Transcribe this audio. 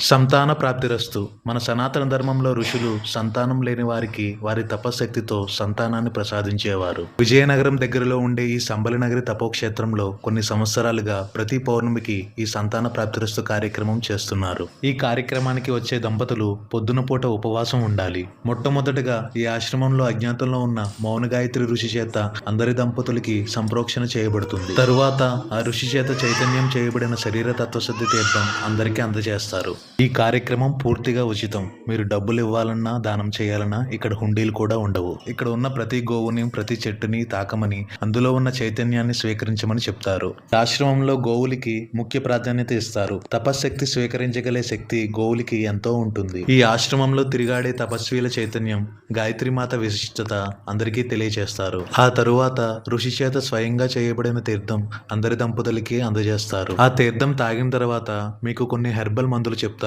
సంతాన ప్రాప్తిరస్తు. మన సనాతన ధర్మంలో ఋషులు సంతానం లేని వారికి వారి తపశక్తితో సంతానాన్ని ప్రసాదించేవారు. విజయనగరం దగ్గరలో ఉండే ఈ సంబలినగరి తపోక్షేత్రంలో కొన్ని సంవత్సరాలుగా ప్రతి పౌర్ణమికి ఈ సంతాన ప్రాప్తిరస్తు కార్యక్రమం చేస్తున్నారు. ఈ కార్యక్రమానికి వచ్చే దంపతులు పొద్దున పూట ఉపవాసం ఉండాలి. మొట్టమొదటగా ఈ ఆశ్రమంలో అజ్ఞాతంలో ఉన్న మౌన గాయత్రి ఋషి చేత అందరి దంపతులకి సంప్రోక్షణ చేయబడుతుంది. తరువాత ఆ ఋషి చేత చైతన్యం చేయబడిన శరీర తత్వశుద్ధి తీర్థం అందరికీ అందజేస్తారు. ఈ కార్యక్రమం పూర్తిగా ఉచితం. మీరు డబ్బులు ఇవ్వాలన్నా దానం చేయాలన్నా ఇక్కడ హుండీలు కూడా ఉండవు. ఇక్కడ ఉన్న ప్రతి గోవుని ప్రతి చెట్టుని తాకమని అందులో ఉన్న చైతన్యాన్ని స్వీకరించమని చెప్తారు. ఆశ్రమంలో గోవులకి ముఖ్య ప్రాధాన్యత ఇస్తారు. తపశ్శక్తి స్వీకరించగలే శక్తి గోవులకి ఎంతో ఉంటుంది. ఈ ఆశ్రమంలో తిరిగాడే తపస్వీల చైతన్యం గాయత్రి మాత విశిష్టత అందరికీ తెలియజేస్తారు. ఆ తరువాత ఋషి చేత స్వయంగా చేయబడిన తీర్థం అందరి దంపతులకి అందజేస్తారు. ఆ తీర్థం తాగిన తర్వాత మీకు కొన్ని హెర్బల్ మందులు చెప్తారు.